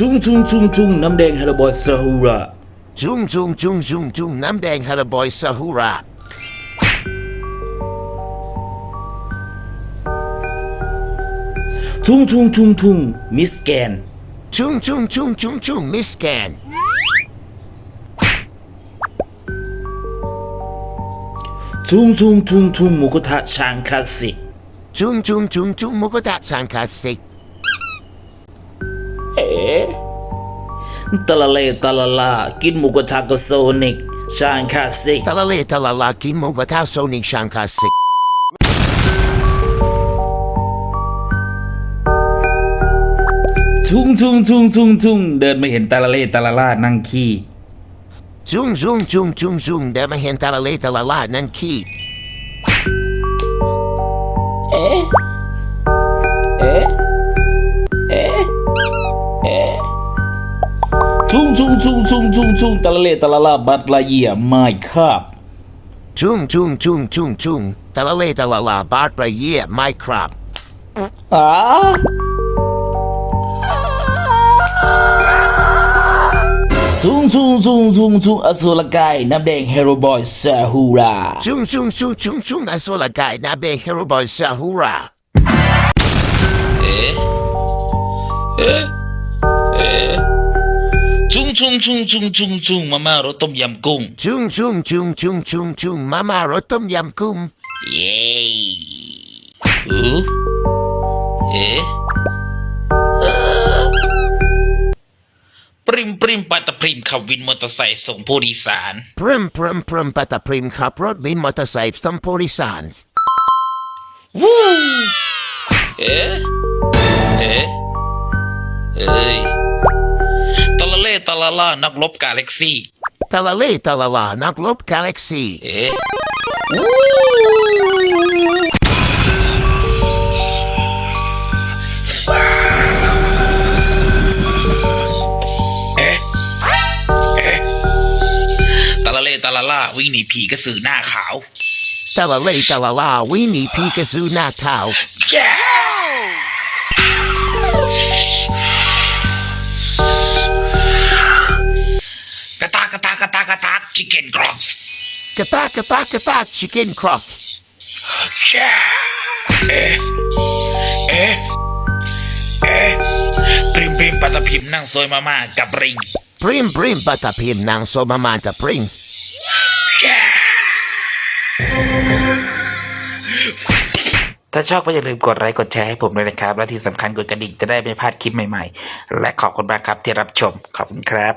ทุ่งทุ่งทุ่งทุ่งน้ำแดงฮาราบอยซาฮูระจุงจุงจุงจุงจุงน้ำแดงฮาราบอยซาฮูระทุ่งทุ่งทุ่งทุ่งมิสแกนจุงจุงจุงจุงจุงมิสแกนทุ่งทุ่งทุ่งทุ่งหมูกระทะชางคลาสสิกจุงจุงจุงจุงมุกดาชานคลาสสิกเอ๋ ตะละเลตะละลา กินหมูกระทะกับโซนิก ชางคลาสสิก ตะละเลตะละลากินมุกดาโซนิกชานคลาสสิกทุ่งทุ่งทุ่งทุ่งทุ่งเดินมาเห็นตะละเลตะละลานั่งขี้จุงจุงจุงจุงจุงเดี๋ยวมาเห็นตะละเลตะละลานั่นขี้ ทุ่งทุ่งทุ่งทุ่งทุ่งทุ่งตะละเลตะละลาบัดละเยียไม่คาบจุงจุงจุงจุงจุงตะละเลตะละลาบาดประเยียไม่ครับอ่าทุ่งทุ่งทุ่งทุ่งทุ่งอสุรกายน้ำแดงเฮโรบอยซาฮูราจุงจุงจุงจุงจุงอสุรกายนาเบเฮโรบอย ซาฮูราจุงจุงจุงจุงจุงจุงมาม่ารสต้มยำกุ้งจุงจุงจุงจุงจุงจุงมาม่ารสต้มยำกุ้งเย้เอูเอ๊ะปริมปริมปัตตะปริมขับวินมอเตอร์ไซค์ส่งผู้โดยสาร พรึมพรึมพรึมปัตตพริมขับรถบินมอเตอร์ไซค์ส่งผู้โดยสาร วู้เอ๊ะ ละเล่ตะละล่านักรบกาแล็กซี่ตะละเลตะละลานักลบกาแล็กซี่เอ๊ะตะละเล่ตะละล่าวิ่งหนีผีกระสือหน้าขาวตะละเลตะละลาวินีพีกระซูหน้าขาวก กระตากกระตากกระตากชิคเก้นครอกเอ๊ะเอ๊ะเอ๊ะปริมปริมปัตตพิมพ์นั่งซอยมาม่ากับริงพริมพริมปัตตะพิมนางโซมามานตะพริมถ้าชอบก็อย่าลืมกดไลค์กดแชร์ให้ผมด้วยนะครับ และที่สำคัญกดกระดิ่งจะได้ไม่พลาดคลิปใหม่ๆ และขอบคุณมากครับที่รับชม ขอบคุณครับ